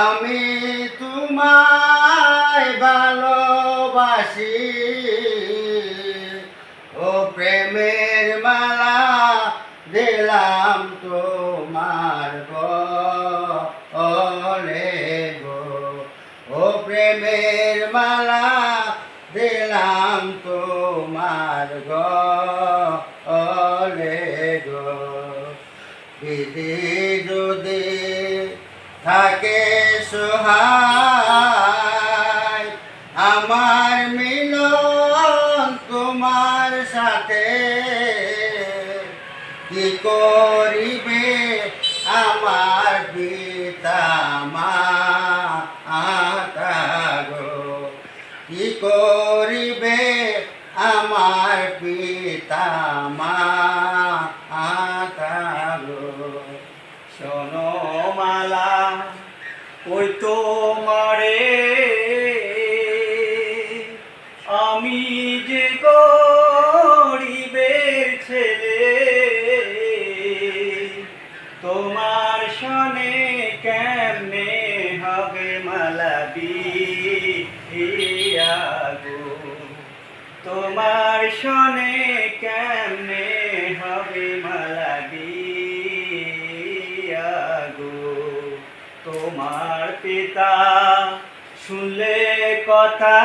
আমি তোমায় ভালোবাসি। ও প্রেমের মালা দিলাম তোমার গো। ও প্রেমের মালা দিলাম তোমার গলে বিধি যদি থাকে সোহায়, আমার মিলন তোমার সাথে। কি করিবে আমার পিতা গো? কি করিবে আমার পিতা মাতা গো শোনো মালা, ওই তোমারে। আমি যে গরিবের ছেলে, তোমার সনে কেমনে হবে মালা বিয়া গো তোমার সনে কেমনে তোমার পিতা শুনলে কথা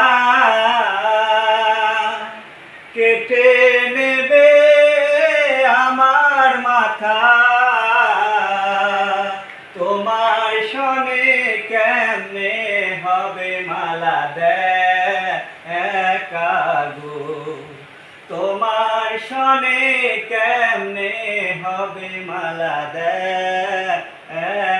কেটে নেবে আমার মাথা। তোমার সনে কেমনে হবে মালা দেখাগো? তোমার সনে কেমনে হবে মালা দেয়